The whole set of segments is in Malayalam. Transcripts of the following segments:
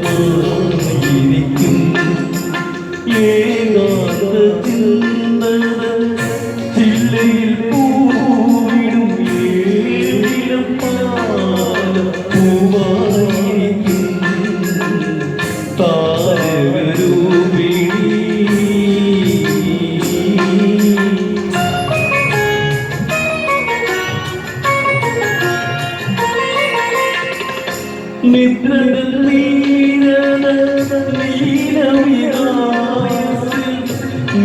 Oh.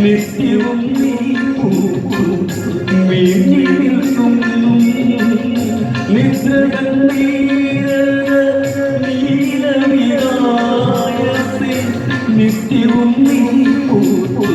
നിത്യവും നീ നിൽക്കുന്നു നിദ്രകൾ നിത്യവും നീ പൂക്കും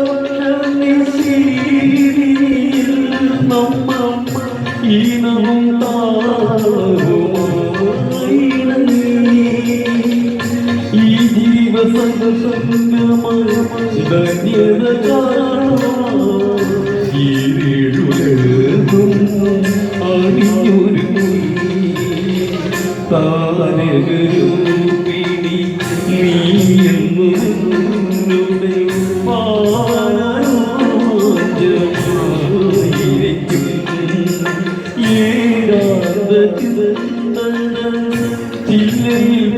താരകരൂപിണി നീ എന്നുടെ പാരാജമായിരിക്കും ഏരാത ചിന്തന ചില്ലയിൽ